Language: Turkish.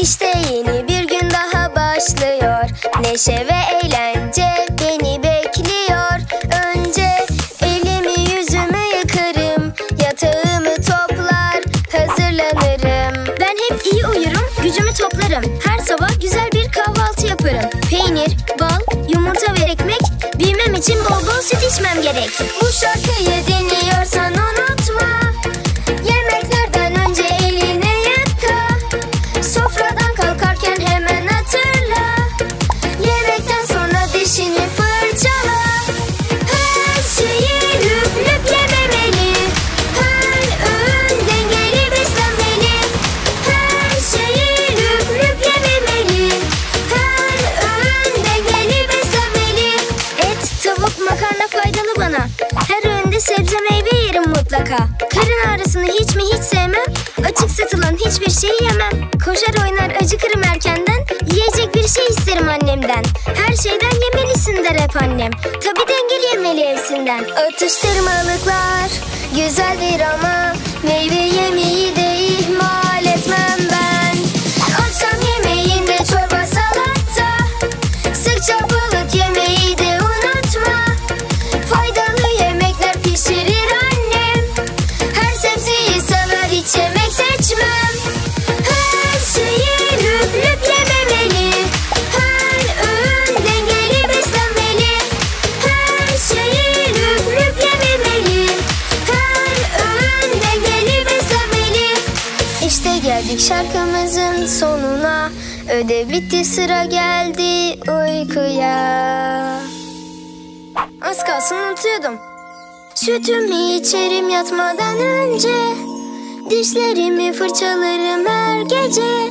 Yeni bir gün daha başlıyor. Neşe ve eğlence beni bekliyor. Önce elimi yüzümü yıkarım Yatağımı toplar hazırlanırım. Ben hep iyi uyurum gücümü toplarım. Her sabah güzel bir kahvaltı yaparım. Peynir, bal, yumurta ve ekmek Büyümem için bol bol süt içmem gerek. Bu şarkıyı dinliyorsan unutma bana. Her öğünde sebze meyve yerim mutlaka. Karın ağrısını hiç mi hiç sevmem. Açık satılan hiçbir şeyi yemem. Koşar oynar acıkırım erkenden. Yiyecek bir şey isterim annemden. Her şeyden yemelisin der hep annem. Tabi dengeli yemeli hepsinden. Atıştırmalıklar güzeldir ama Meyve yemeği geldik şarkımızın sonuna Ödev bitti sıra geldi uykuya Az kalsın unutuyordum. Sütümü içerim yatmadan önce Dişlerimi fırçalarım her gece